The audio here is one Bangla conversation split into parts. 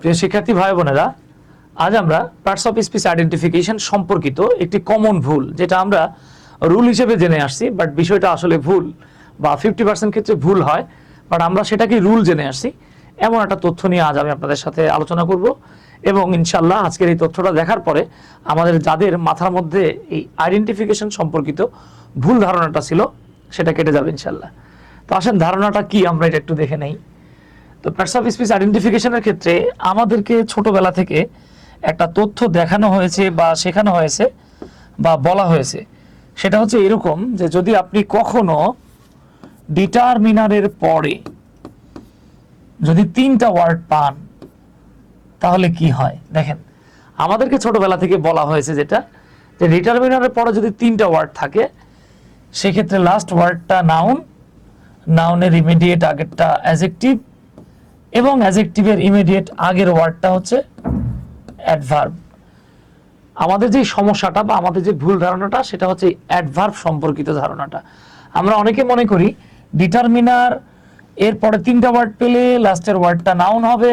প্রিয় শিক্ষার্থী ভাই বোনেরা, আজ আমরা পার্টস অফ স্পিচ আইডেন্টিফিকেশন সম্পর্কিত একটি কমন ভুল, যেটা আমরা রুল হিসেবে জেনে আসছি বাট বিষয়টা আসলে ভুল বা ফিফটি পার্সেন্ট ক্ষেত্রে ভুল হয় বাট আমরা সেটাকে রুল জেনে আসছি। এমন একটা তথ্য নিয়ে আজ আমি আপনাদের সাথে আলোচনা করব এবং ইনশাল্লাহ আজকের এই তথ্যটা দেখার পরে আমাদের যাদের মাথার মধ্যে এই আইডেন্টিফিকেশন সম্পর্কিত ভুল ধারণাটা ছিল, সেটা কেটে যাবে ইনশাল্লাহ তো আসেন, ধারণাটা কি? আমরা এটা একটু দেখে নেই। তো পার্টস অফ স্পিচ আইডেন্টিফিকেশনের ক্ষেত্রে আমাদেরকে ছোটবেলা থেকে একটা তথ্য দেখানো হয়েছে বা শেখানো হয়েছে বা বলা হয়েছে। সেটা হচ্ছে এরকম যে যদি আপনি কখনো ডিটারমিনারের পরে যদি তিনটা ওয়ার্ড পান, তাহলে কি হয়? দেখেন, আমাদেরকে ছোটবেলা থেকে বলা হয়েছে যেটা, যে ডিটারমিনারের পরে যদি তিনটা ওয়ার্ড থাকে, সেক্ষেত্রে লাস্ট ওয়ার্ডটা নাউন নাউনের ইমিডিয়েট আগেরটা অ্যাজেক্টিভ এবং অ্যাজেক্টিভের ইমিডিয়েট আগের ওয়ার্ডটা হচ্ছে অ্যাডভার্ব আমাদের যে সমস্যাটা বা আমাদের যে ভুল ধারণাটা, সেটা হচ্ছে অ্যাডভার্ব সম্পর্কিত ধারণাটা। আমরা অনেকে মনে করি ডিটারমিনার এরপরে তিনটা ওয়ার্ড পেলে লাস্টের ওয়ার্ডটা নাউন হবে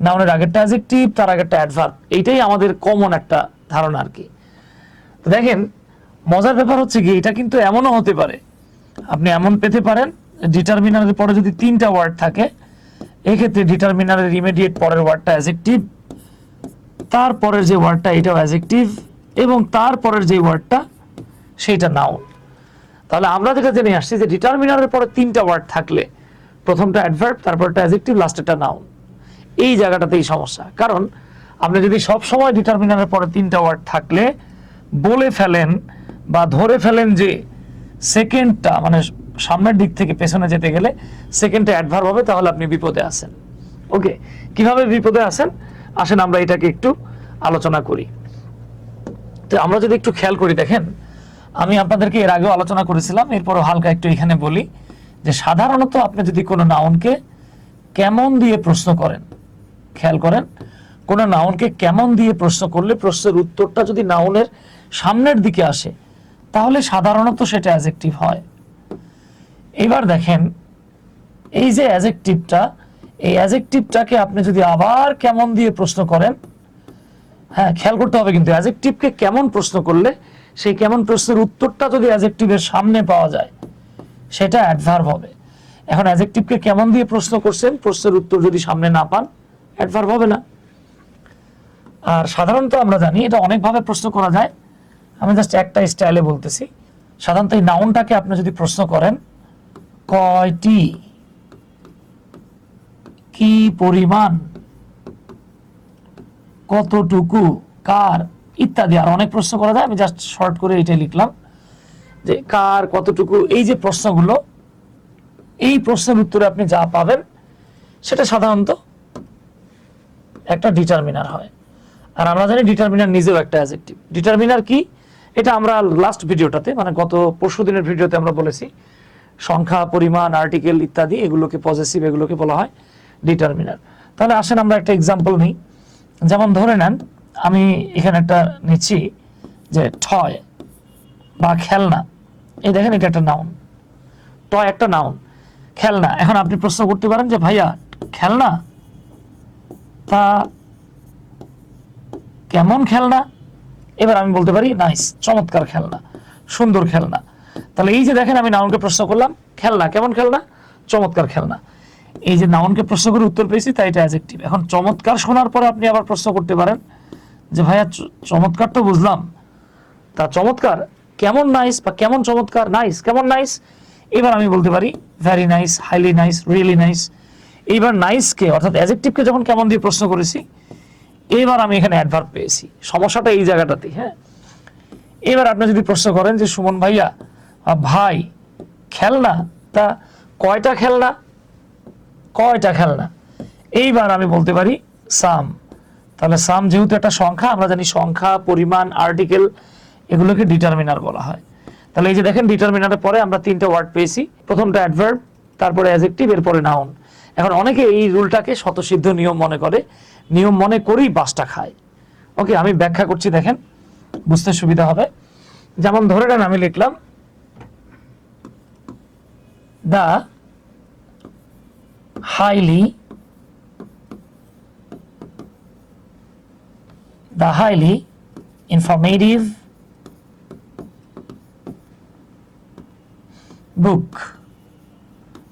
নাউনের আগেরটা অ্যাজেক্টিভ তার আগেরটা অ্যাডভার্ব এইটাই আমাদের কমন একটা ধারণা আর কি। তো দেখেন, মজার ব্যাপার হচ্ছে কি এটা কিন্তু এমনও হতে পারে। আপনি এমন পেতে পারেন ডিটারমিনারের পরে যদি তিনটা ওয়ার্ড থাকে এক্ষেত্রে ডিটারমিনারের ইমিডিয়েট পরের ওয়ার্ডটা অ্যাজেক্টিভ তারপরের যে ওয়ার্ডটা এটাও অ্যাজেক্টিভ এবং তারপরের যে ওয়ার্ডটা সেইটা নাউন তাহলে আমরা যেটা জেনে আসছি যে ডিটারমিনারের পরে তিনটা ওয়ার্ড থাকলে, প্রথমটা অ্যাডভার্ব তারপরটা অ্যাজেক্টিভ লাস্টেরটা নাউন এই জায়গাটাতেই সমস্যা। কারণ আপনি যদি সব সময় ডিটারমিনারের পরে তিনটা ওয়ার্ড থাকলে, বলে ফেলেন বা ধরে ফেলেন যে সেকেন্ডটা মানে সামনের দিক থেকে পেছনে যেতে গেলে সেকেন্ডটা অ্যাডভার্ব হবে, তাহলে আপনি বিপদে আছেন। ওকে কীভাবে বিপদে আছেন? আসেন, আমরা এটাকে একটু আলোচনা করি। তো আমরা যদি একটু খেয়াল করি, দেখেন, আমি আপনাদেরকে এর আগেও আলোচনা করেছিলাম, এরপরও হালকা একটু এখানে বলি যে সাধারণত আপনি যদি কোনো নাউনকে কেমন দিয়ে প্রশ্ন করেন, খেয়াল করেন, কোনো নাউনকে কেমন দিয়ে প্রশ্ন করলে প্রশ্নের উত্তরটা যদি নাউনের সামনের দিকে আসে, তাহলে সাধারণত সেটা অ্যাজেক্টিভ হয়। এবার দেখেন, এই যে অ্যাজেক্টিভটা এই অ্যাজেক্টিভটাকে আপনি যদি আবার কেমন দিয়ে প্রশ্ন করেন হ্যাঁ খেয়াল করতে হবে কিন্তু অ্যাজেক্টিভকে কেমন প্রশ্ন করলে, সেই কেমন প্রশ্নের উত্তরটা যদি অ্যাজেক্টিভের সামনে পাওয়া যায়, সেটা অ্যাডভার্ব হবে। এখন অ্যাজেক্টিভকে কেমন দিয়ে প্রশ্ন করছেন, প্রশ্নের উত্তর যদি সামনে না পান অ্যাডভার্ব হবে না। আর সাধারণত আমরা জানি, এটা অনেকভাবে প্রশ্ন করা যায়। আমি জাস্ট একটা স্টাইলে বলতেছি। সাধারণত এই নাউনটাকে আপনি যদি প্রশ্ন করেন কয়টি কি পরিমাণ? কতটুকু? কার? ইত্যাদি। আর অনেক প্রশ্ন করা যায়। আমি জাস্ট শর্ট করে এটা লিখলাম যে কার কতটুকু? এই যে প্রশ্নগুলো, এই প্রশ্নের উত্তরে আপনি যা পাবেন, সেটা সাধারণত একটা ডিটারমিনার হয়। আর আমরা জানি ডিটারমিনার নিজেও একটা অ্যাজেক্টিভ ডিটারমিনার কি? এটা আমরা লাস্ট ভিডিওটাতে মানে গত পরশু দিনের ভিডিওতে আমরা বলেছি সংখ্যা, পরিমাণ আর্টিকেল ইত্যাদি এগুলোকে পজিটিভ এগুলোকে বলা হয় ডিটারমিনার তাহলে আসেন আমরা একটা এক্সাম্পল নিই। যেমন ধরে নেন, আমি এখানে একটা নিচ্ছি যে ঠয় বা খেলনা। এই দেখেন এটা একটা নাউন টয় একটা নাউন খেলনা। এখন আপনি প্রশ্ন করতে পারেন যে, ভাইয়া, খেলনা? তা কেমন খেলনা? এবার আমি বলতে পারি, নাইস, চমৎকার খেলনা, সুন্দর খেলনা। তাহলে এই যে দেখেন আমি নাউনকে প্রশ্ন করলাম, খেলনা, কেমন খেলনা? চমৎকার খেলনা। এই যে নাউনকে প্রশ্ন করে উত্তর পেয়েছি, তাই এটা অ্যাজেক্টিভ এখন চমৎকার শোনার পরে আপনি আবার প্রশ্ন করতে পারেন যে, ভাইয়া চমৎকার তো বুঝলাম। তা চমৎকার, কেমন নাইস বা কেমন চমৎকার নাইস কেমন নাইস এবার আমি বলতে পারি very nice highly nice really nice এইবার নাইসকে অর্থাৎ অ্যাজেক্টিভকে যখন কেমন দিয়ে প্রশ্ন করেছি, এবার আমি এখানে অ্যাডভার্ব পেয়েছি। সমস্যাটা এই জায়গাটাতেই হ্যাঁ? এবার আপনি যদি প্রশ্ন করেন যে, সুমন ভাইয়া ভাই, খেলনা? তা কয়টা খেলনা? কয়টা খেলনা? এইবার আমি বলতে পারি সাম। তাহলে সাম যেহেতু একটা সংখ্যা, আমরা জানি সংখ্যা, পরিমাণ, আর্টিকেল, এগুলোকে ডিটারমিনার বলা হয়। তাহলে এই যে দেখেন, ডিটারমিনারের পরে আমরা তিনটা ওয়ার্ড পেয়েছি। প্রথমটা অ্যাডভার্ব, তারপরে অ্যাজেক্টিভ, এরপরে নাউন এখন অনেকে এই রুলটাকে শতসিদ্ধ নিয়ম মনে করে। নিয়ম মনে করেই বাসটা খায়। ওকে, আমি ব্যাখ্যা করছি, দেখেন, বুঝতে সুবিধা হবে। যেমন ধরে নেন, আমি লিখলাম the highly the highly informative book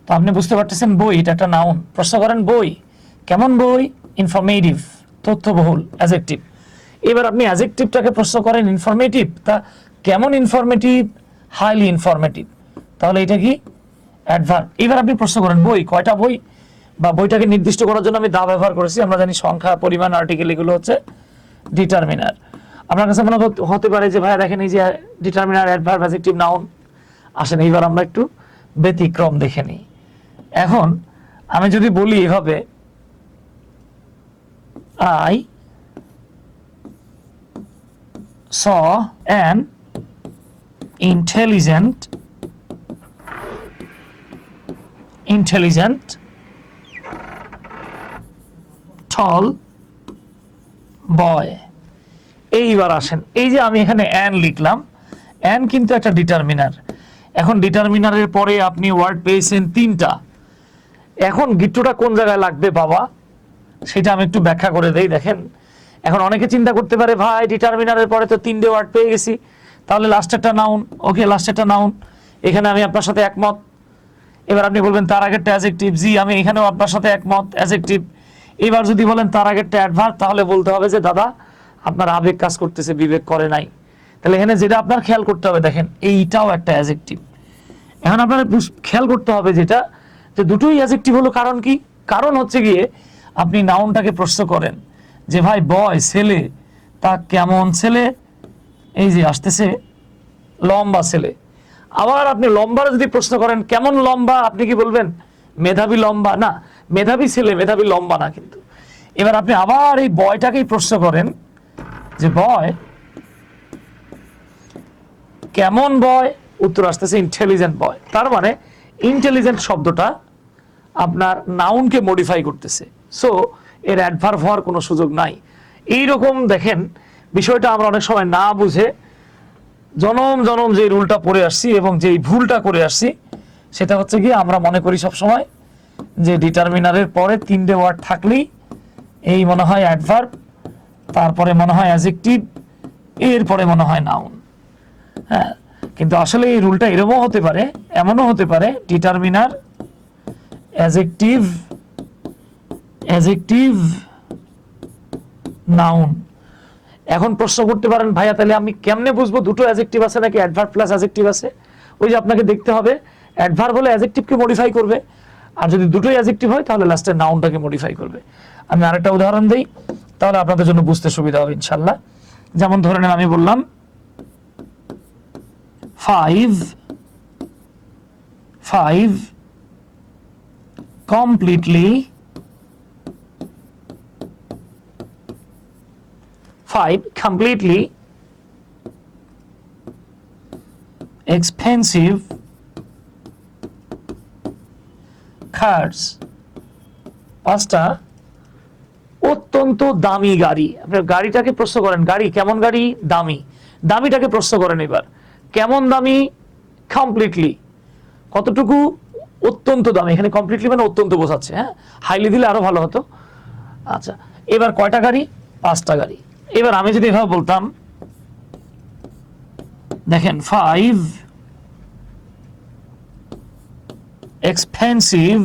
তো আপনি বুঝতে পারতেছেন বই, এটা একটা নাউন প্রশ্ন করেন, বই। কেমন বই? ইনফরমেটিভ তথ্যবহুল অ্যাজেক্টিভ এবার আপনি অ্যাজেক্টিভটাকে প্রশ্ন করেন ইনফরমেটিভ তা কেমন ইনফরমেটিভ হাইলি ইনফরমেটিভ তাহলে এটা কি? অ্যাডভার্ব এবার আপনি প্রশ্ন করেন, বই, কয়টা বই? বা বইটাকে নির্দিষ্ট করার জন্য আমি দা ব্যবহার করেছি, আমরা জানি সংখ্যা, পরিমাণ আর্টিকেল এগুলো হচ্ছে ডিটারমিনার আপনার কাছে মনে হতে- পারে যে, ভাইয়া দেখেন এই যে ডিটারমিনার অ্যাডভার্ব অ্যাজেক্টিভ নাউন আসেন, এইবার আমরা একটু ব্যতিক্রম দেখে নিই। এখন, আমি যদি বলি এভাবে I saw an intelligent intelligent, tall boy. এইবার আসেন। এই যে আমি এখানে অ্যান লিখলাম। অ্যান কিন্তু একটা ডিটারমিনার এখন ডিটারমিনারের পরে আপনি ওয়ার্ড পেয়েছেন তিনটা। এখন গিট্টুটা কোন জায়গায় লাগবে বাবা? সেটা আমি একটু ব্যাখ্যা করে দেই, দেখেন। এখন অনেকে চিন্তা করতে পারে, ভাই ডিটারমিনারের পরে তো তিনটে ওয়ার্ড পেয়ে গেছি। তাহলে লাস্টেরটা নাউন ওকে লাস্টেরটা নাউন এখানে আমি আপনার সাথে একমত। এবার আপনি বলবেন তার আগেরটা অ্যাজেক্টিভ জি, আমি এখানেও আপনার সাথে একমত অ্যাজেক্টিভ এবার যদি বলেন তার আগেরটা অ্যাডভার্ব তাহলে বলতে হবে যে, দাদা, আপনার আবেগ কাজ করতেছে, বিবেক করে নাই। তাহলে এখানে যেটা আপনার খেয়াল করতে হবে, দেখেন, এইটাও একটা অ্যাজেক্টিভ এখন আপনার খেয়াল করতে হবে যেটা, যে দুটোই অ্যাজেক্টিভ হলো কারণ কি? কারণ হচ্ছে গিয়ে, আপনি নাউনটাকে প্রশ্ন করেন, যে, ভাই বয় ছেলে, তা কেমন ছেলে? এই যে, আসতেছে লম্বা ছেলে। আবার আপনি লম্বার যদি প্রশ্ন করেন, কেমন লম্বা আপনি কি বলবেন? মেধাবী লম্বা? না, মেধাবী ছেলে, মেধাবী লম্বা না কিন্তু। এবার আপনি আবার এই বয়টাকেই প্রশ্ন করেন যে, বয়, কেমন বয়? উত্তর আসতেছে, ইন্টেলিজেন্ট বয়। তার মানে ইন্টেলিজেন্ট শব্দটা আপনার নাউনকে মডিফাই করতেছে। সো এর অ্যাডভার্ভ হওয়ার কোনো সুযোগ নাই। এই রকম দেখেন, বিষয়টা আমরা অনেক সময় না বুঝে জনম জনম যে রুলটা পড়ে আসছি এবং যেই ভুলটা করে আসছি, সেটা হচ্ছে কি আমরা মনে করি সব সময় যে ডিটারমিনারের পরে তিনটে ওয়ার্ড থাকলেই এই মনে হয় অ্যাডভার্ব তারপরে মনে হয় অ্যাজেক্টিভ এরপরে মনে হয় নাউন হ্যাঁ কিন্তু আসলে এই রুলটা এরকমও হতে পারে, এমনও হতে পারে, ডিটারমিনার অ্যাজেক্টিভ অ্যাজেক্টিভ নাউন এখন প্রশ্ন করতে পারেন, ভাইয়া, তাহলে আমি কেমনে বুঝব দুটো অ্যাজেক্টিভ আছে নাকি? অ্যাডভার্ব প্লাস অ্যাজেক্টিভ আছে? ওই যে আপনাকে দেখতে হবে অ্যাডভার্ব হলে অ্যাজেক্টিভকে মডিফাই করবে, আর যদি দুটোই অ্যাজেক্টিভ হয়, তাহলে লাস্টে নাউনটাকে মডিফাই করবে। আমি আরেকটা উদাহরণ দিই, তাহলে আপনাদের জন্য বুঝতে সুবিধা হবে ইনশাল্লাহ যেমন ধরে নেন, আমি বললাম five five completely five completely expensive cars. পাঁচটা অত্যন্ত দামি গাড়ি। আপনার গাড়িটাকে প্রশ্ন করেন, গাড়ি কেমন গাড়ি? দামি। দামিটাকে প্রশ্ন করেন এবার। কেমন দামি? কমপ্লিটলি কতটুকু? অত্যন্ত দামি। এখানে কমপ্লিটলি মানে অত্যন্ত বোঝাচ্ছে হ্যাঁ? হাইলি দিলে আরও ভালো হতো। আচ্ছা এবার কয়টা গাড়ি? পাঁচটা গাড়ি। এবার আমি যদি এভাবে বলতাম, দেখেন ফাইভ এক্সপেন্সিভ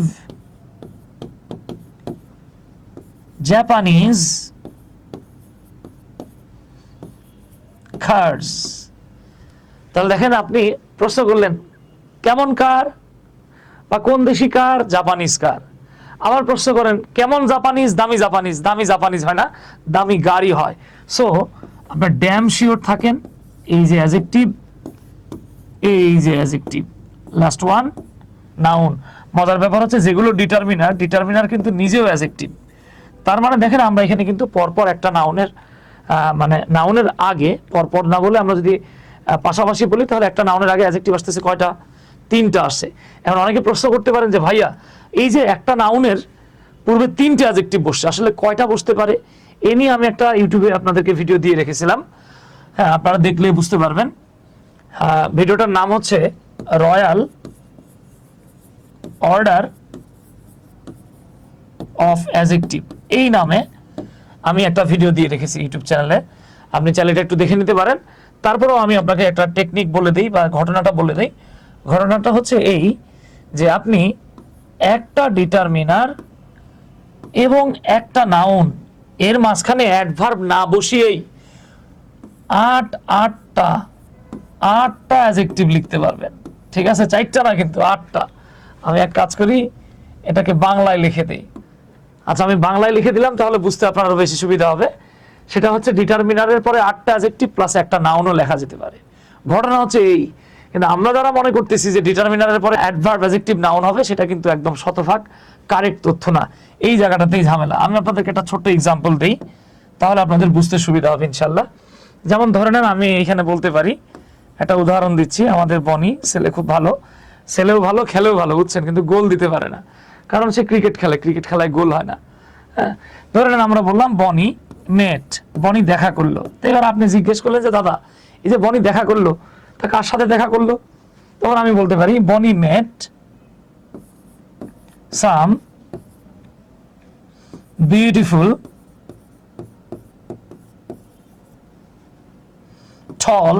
জাপানিজ কার্স তাহলে দেখেন আপনি প্রশ্ন করলেন, কেমন কার বা কোন দেশি কার জাপানিজ কার আবার প্রশ্ন করেন, কেমন জাপানিজ? দামি জাপানিজ। দামি জাপানিজ হয় না, দামি গাড়ি হয়। সো আপনার ড্যাম শিওর থাকেন, এই যে অ্যাজেক্টিভ এই যে অ্যাজেক্টিভ লাস্ট ওয়ান নাউন মজার ব্যাপার হচ্ছে যেগুলো ডিটারমিনার ডিটারমিনার কিন্তু নিজেও অ্যাজেক্টিভ তার মানে দেখেন, আমরা এখানে কিন্তু পরপর একটা নাউনের মানে নাউনের আগে, পরপর না বলে আমরা যদি পাশাপাশি বলি, তাহলে একটা নাউনের আগে অ্যাজেক্টিভ আসতেছে কয়টা? তিনটা আসে এখন অনেকে প্রশ্ন করতে পারেন যে, ভাইয়া এই যে একটা নাউনের পূর্বে তিনটে অ্যাজেক্টিভ বসছে আসলে কয়টা বসতে পারে? এ নিয়ে আমি একটা ইউটিউবে আপনাদেরকে ভিডিও দিয়ে রেখেছিলাম। হ্যাঁ আপনারা দেখলে বুঝতে পারবেন। আহ, ভিডিওটার নাম হচ্ছে রয়্যাল অর্ডার অফ অ্যাজেক্টিভ এই নামে আমি একটা ভিডিও দিয়ে রেখেছি ইউটিউব চ্যানেলে আপনি এটা একটু দেখে নিতে পারেন। তারপরেও আমি আপনাকে একটা টেকনিক বলে দিই বা ঘটনাটা বলে দিই। ঘটনাটা হচ্ছে এই যে আপনি একটা ডিটারমিনার এবং একটা নাউন এর মাঝখানে অ্যাডভার্ব না বসিয়েই আট, আটটা আটটা অ্যাজেক্টিভ লিখতে পারবেন। ঠিক আছে? চারটা না কিন্তু, আটটা। আমি এক কাজ করি, এটাকে বাংলায় লিখে দিই। আচ্ছা আমি বাংলায় লিখে দিলাম, তাহলে বুঝতে আপনার আরও বেশি সুবিধা হবে। সেটা হচ্ছে ডিটারমিনারের পরে আটটা অ্যাজেক্টিভ প্লাস একটা নাউনও লেখা যেতে পারে। ঘটনা হচ্ছে এই কিন্তু আমরা যারা মনে করতেছি যে ডিটারমিনারের পরে অ্যাডভার্ব অ্যাজেক্টিভ নাউন হবে, সেটা কিন্তু একদম শতভাগ কারেক্ট তথ্য না। এই জায়গাটাতেই ঝামেলা। আমি আপনাদেরকে একটা ছোট্ট এক্সাম্পল দিই, তাহলে আপনাদের বুঝতে সুবিধা হবে ইনশাল্লাহ যেমন ধরে নেন, আমি এখানে বলতে পারি, একটা উদাহরণ দিচ্ছি, আমাদের বনি, ছেলে খুব ভালো। ছেলেও ভালো, খেলেও ভালো, বুঝছেন? কিন্তু গোল দিতে পারে না। কারণ সে ক্রিকেট খেলে ক্রিকেট খেলায় গোল হয় না। হ্যাঁ? ধরে নেন, আমরা বললাম, বনি মেট বনি দেখা করল। এবার আপনি জিজ্ঞেস করলেন যে, দাদা, এই যে বনি দেখা করল তা কার সাথে দেখা করল? তখন আমি বলতে পারি Bonnie met some beautiful tall,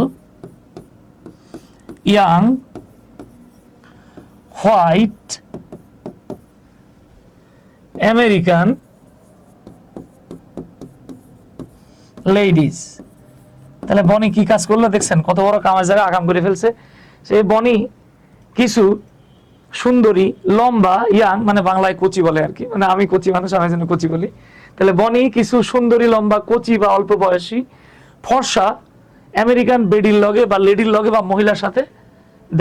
young, white American ladies তাহলে বনি কি কাজ করল দেখছেন? কত বড় কামার জায়গা আকাম করে ফেলছে। সে বনি কিছু সুন্দরী, লম্বা, ইয়াং মানে বাংলায় কচি বলে আর কি। মানে আমি কচি মানুষ, আমি যেন কচি বলি। তাহলে বনি কিছু সুন্দরী, লম্বা, কচি বা অল্প বয়সী, ফর্সা, আমেরিকান বেডির লগে বা লেডির লগে বা মহিলার সাথে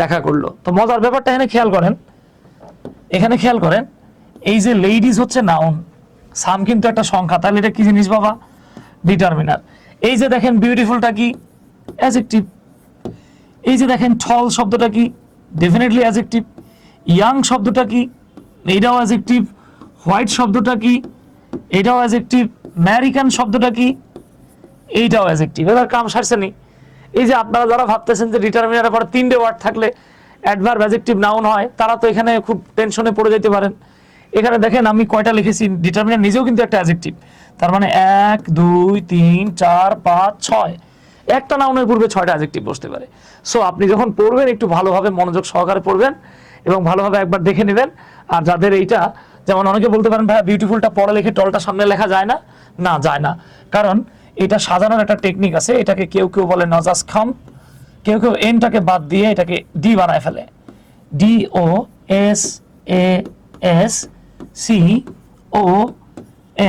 দেখা করল। তো মজার ব্যাপারটা এখানে খেয়াল করেন। এখানে খেয়াল করেন, এই যে লেডিস হচ্ছে নাউন সাম কিন্তু একটা সংখ্যা। তাহলে এটা কি জিনিস বাবা? ডিটারমিনার এই যে দেখেন বিউটিফুলটা কি? অ্যাজেক্টিভ এই যে দেখেন ঠল শব্দটা কি? ডেফিনেটলি অ্যাজেক্টিভ ইয়াং শব্দটা কি? এইটাও অ্যাজেক্টিভ হোয়াইট শব্দটা কি? এটাও অ্যাজেক্টিভ আমেরিকান শব্দটা কি? এইটাও অ্যাজেক্টিভ এবার কাম সারছে নি। এই যে আপনারা যারা ভাবতেছেন যে ডিটারমিনারের পর তিনটে ওয়ার্ড থাকলে অ্যাডভার্ব অ্যাজেক্টিভ নাউন হয়, তারা তো এখানে খুব টেনশনে পড়ে যেতে পারেন। এখানে দেখেন আমি কয়টা লিখেছি? ডিটারমিনার নিজেও কিন্তু একটা অ্যাজেক্টিভ তার মানে এক, দুই, তিন, চার, পাঁচ, ছয়। একটা নাউনের পূর্বে ছয়টা অ্যাজেক্টিভ বসতে পারে। সো আপনি যখন পড়বেন, একটু ভালোভাবে মনোযোগ সহকারে পড়বেন এবং ভালোভাবে একবার দেখে নেবেন। আর যাদের এইটা, যেমন অনেকে বলতে পারেন ভাই বিউটিফুলটা পড়া লিখে টলটা সামনে লেখা যায় না? না, যায় না। কারণ এটা সাজানোর একটা টেকনিক আছে। এটাকে কেউ কেউ বলে নজাস খাম কেউ কেউ এনটাকে বাদ দিয়ে এটাকে ডি বানায় ফেলে। D O S A S C O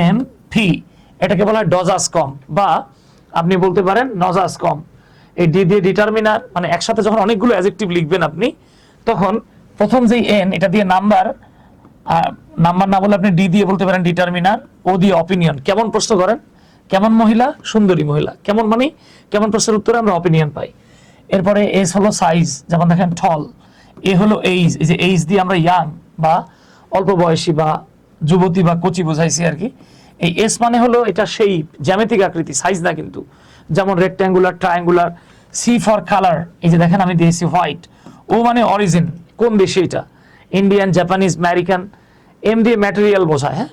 M P এটাকে বলা হয় ডজাস কম বা আপনি বলতে পারেন নজাস কম এই ডি দিয়ে ডিটারমিনার মানে একসাথে যখন অনেকগুলো অ্যাজেক্টিভ লিখবেন আপনি, তখন প্রথম যেই এন এটা দিয়ে নাম্বার নাম্বার না বলে আপনি ডি দিয়ে বলতে পারেন ডিটারমিনার ও দিয়ে অপিনিয়ন কেমন প্রশ্ন করেন? কেমন মহিলা? সুন্দরী মহিলা। কেমন মানে? কেমন প্রশ্নের উত্তরে আমরা অপিনিয়ন পাই। এরপরে এস হলো সাইজ যেমন দেখেন ঠল এ হলো এইজ এই যে এইজ দিয়ে আমরা ইয়াং বা অল্প বয়সী বা যুবতী বা কচি বোঝাইছি আর কি। এই এস মানে হলো এটা সেই জ্যামিতিক আকৃতি সাইজ না কিন্তু। যেমন rectangular triangular C for colour এই যে দেখেন আমি দিয়েছি হোয়াইট ও মানে অরিজিন কোন দেশে এটা? ইন্ডিয়ান জাপানিজ আমেরিকান এম দিয়ে ম্যাটেরিয়াল বোঝায় হ্যাঁ?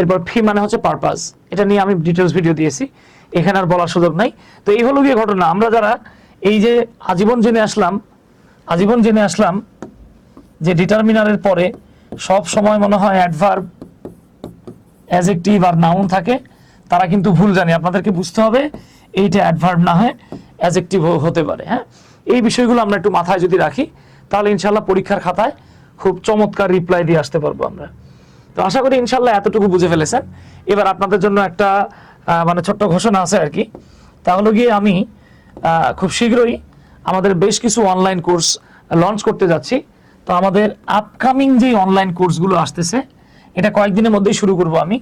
এরপর ফি মানে হচ্ছে পারপাস এটা নিয়ে আমি ডিটেলস ভিডিও দিয়েছি, এখানে আর বলার সুযোগ নাই। তো এই হলো গিয়ে ঘটনা, আমরা যারা এই যে আজীবন জেনে আসলাম, আজীবন জেনে আসলাম যে ডিটারমিনারের পরে সব সময় মনে হয় অ্যাডভার্ব অ্যাজেক্টিভ আর নাউন থাকে, তারা কিন্তু ভুল জানে। আপনাদেরকে বুঝতে হবে, এইটা অ্যাডভার্ব না হয় অ্যাজেক্টিভ হতে পারে হ্যাঁ? এই বিষয়গুলো আমরা একটু মাথায় যদি রাখি, তাহলে ইনশাল্লাহ পরীক্ষার খাতায় খুব চমৎকার রিপ্লাই দিয়ে আসতে পারব আমরা। তো আশা করি ইনশাল্লাহ এতটুকু বুঝে ফেলেছেন। এবার আপনাদের জন্য একটা মানে ছোট্ট ঘোষণা আছে আর কি। তাহলে গিয়ে আমি খুব শীঘ্রই আমাদের বেশ কিছু অনলাইন কোর্স লঞ্চ করতে যাচ্ছি। তো আমাদের আপকামিং যে অনলাইন কোর্সগুলো আসতেছে, এটা কয়েকদিনের মধ্যেই শুরু করব আমি।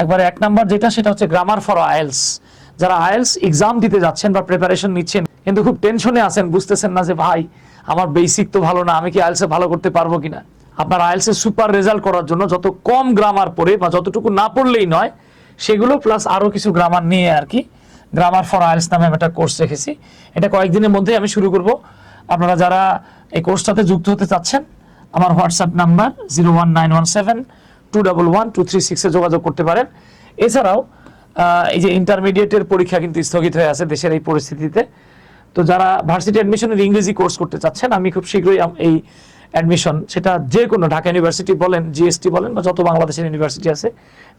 একবারে এক নাম্বার যেটা, সেটা হচ্ছে গ্রামার ফর আয়েলস যারা আয়েলস এক্সাম দিতে যাচ্ছেন বা প্রিপারেশন নিচ্ছেন, কিন্তু খুব টেনশনে আছেন, বুঝতেছেন না যে, ভাই, আমার বেসিক তো ভালো না, আমি কি আয়েলসে ভালো করতে পারব কিনা? আপনার আয়েলসে সুপার রেজাল্ট করার জন্য যত কম গ্রামার পড়ে বা যতটুকু না পড়লেই নয়, সেগুলো প্লাস আরও কিছু গ্রামার নিয়ে আর কি গ্রামার ফর আয়েলস নামে আমি একটা কোর্স রেখেছি। এটা কয়েকদিনের মধ্যেই আমি শুরু করব। আপনারা যারা এই কোর্সটাতে যুক্ত হতে চাচ্ছেন, আমার WhatsApp number zero one nine one seven two double one two three সিক্সে যোগাযোগ করতে পারেন। এছাড়াও এই যে ইন্টারমিডিয়েটের পরীক্ষা কিন্তু স্থগিত হয়ে আছে দেশের এই পরিস্থিতিতে। তো যারা ভার্সিটি অ্যাডমিশনের ইংরেজি কোর্স করতে চাচ্ছেন, আমি খুব শীঘ্রই এই অ্যাডমিশন সেটা যে কোনো ঢাকা ইউনিভার্সিটি বলেন জিএসটি বলেন, বা যত বাংলাদেশের ইউনিভার্সিটি আছে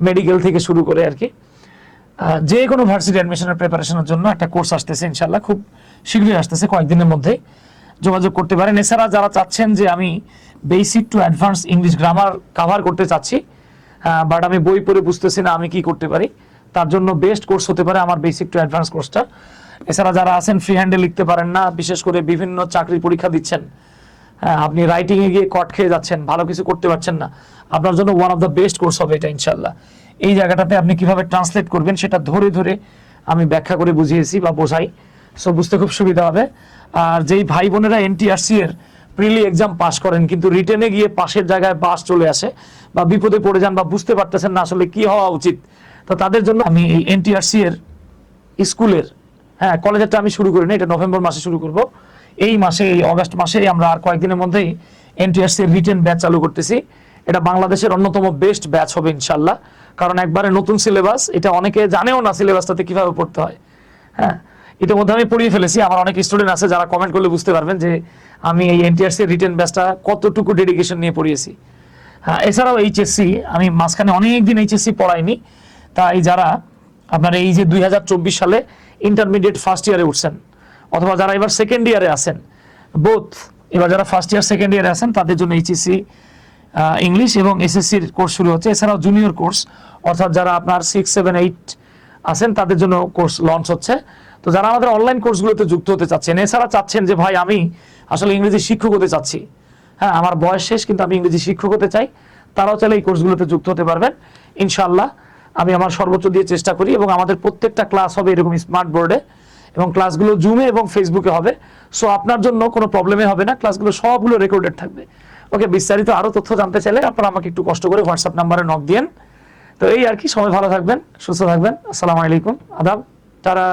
মেডিকেল থেকে শুরু করে আর কি যে কোনো ভার্সিটি অ্যাডমিশনের প্রিপারেশনের জন্য একটা কোর্স আসতেছে ইনশাল্লাহ খুব শীঘ্রই আসতেছে কয়েকদিনের মধ্যেই। যোগাযোগ করতে পারেন। এছাড়া যারা চাচ্ছেন যে আমি basic to advance English grammar cover করতে চাচ্ছি বাট আমি বই পড়ে বুঝতেছি না আমি কি করতে পারি তার জন্য বেস্ট কোর্স হতে পারে আমার বেসিক টু অ্যাডভান্স কোর্সটা এছাড়া যারা আছেন ফ্রি হ্যান্ডে লিখতে পারেন না বিশেষ করে বিভিন্ন চাকরির পরীক্ষা দিচ্ছেন হ্যাঁ, আপনি রাইটিং এ গিয়ে কট খেয়ে যাচ্ছেন ভালো কিছু করতে পারছেন না আপনার জন্য one of the best course হবে এটা ইনশাল্লাহ এই জায়গাটাতে আপনি কীভাবে ট্রান্সলেট করবেন সেটা ধরে ধরে আমি ব্যাখ্যা করে বুঝিয়েছি বা বোঝাই। সো বুঝতে খুব সুবিধা হবে। আর যেই ভাই বোনেরা এনটিআরসি এর প্রিলি এক্সাম পাস করেন, কিন্তু রিটেনে গিয়ে পাশের জায়গায় বাস চলে আসে বা বিপদে পড়ে যান বা বুঝতে পারতেছেন না আসলে কি হওয়া উচিত, তো তাদের জন্য আমি এই এনটিআরসি এর স্কুলের হ্যাঁ কলেজেরটা আমি শুরু করিনি, এটা নভেম্বর মাসে শুরু করব। এই মাসে, এই অগস্ট মাসে আমরা আর কয়েকদিনের মধ্যেই এনটিআরসি এর রিটেন ব্যাচ চালু করতেছি। এটা বাংলাদেশের অন্যতম বেস্ট ব্যাচ হবে ইনশাল্লাহ কারণ একবারে নতুন সিলেবাস এটা অনেকে জানেও না সিলেবাসটাতে কীভাবে পড়তে হয় হ্যাঁ। ইতিমধ্যে আমি পড়িয়ে ফেলেছি। আমার অনেক স্টুডেন্ট আছে যারা কমেন্ট করলে বুঝতে পারবেন যে আমি এই এনটিআরসি রিটেন ব্যাচটা কতটুকু ডেডিকেশন নিয়ে পড়িয়েছি। হ্যাঁ এছাড়াও এইচএসসি, আমি মাঝখানে অনেক দিন এইচএসসি পড়াইনি। তাই যারা আপনার এই যে দুই হাজার চব্বিশ সালে ইন্টারমিডিয়েট ফার্স্ট ইয়ারে উঠছেন, অথবা যারা এবার সেকেন্ড ইয়ারে আছেন বোথ এবার যারা ফার্স্ট ইয়ার সেকেন্ড ইয়ারে আছেন, তাদের জন্য এইচএসসি ইংলিশ এবং এসএসসির কোর্স শুরু হচ্ছে। এছাড়াও জুনিয়র কোর্স অর্থাৎ যারা আপনার সিক্স সেভেন এইট আছেন, তাদের জন্য কোর্স লঞ্চ হচ্ছে। তো যারা আমাদের অনলাইন কোর্সগুলোতে যুক্ত হতে চাচ্ছেন, এছাড়া চাচ্ছেন যে, ভাই, আমি আসলে ইংরেজি শিক্ষক হতে চাচ্ছি। হ্যাঁ আমার বয়স শেষ, কিন্তু আমি ইংরেজি শিক্ষক হতে চাই। তারাও চাইলে এই কোর্সগুলোতে যুক্ত হতে পারবেন। ইনশাল্লাহ আমি আমার সর্বোচ্চ দিয়ে চেষ্টা করি এবং আমাদের প্রত্যেকটা ক্লাস হবে এরকম স্মার্ট বোর্ডে এবং ক্লাসগুলো জুমে এবং ফেসবুকে হবে। সো আপনার জন্য কোনো প্রবলেমে হবে না ক্লাসগুলো সবগুলো রেকর্ডেড থাকবে। ওকে বিস্তারিত আরও তথ্য জানতে চাইলে আপনারা আমাকে একটু কষ্ট করে হোয়াটসঅ্যাপ নাম্বারে নক দিয়েন। তো এই আর কি সময় ভালো থাকবেন, সুস্থ থাকবেন। আসসালামু আলাইকুম, আদাব তারা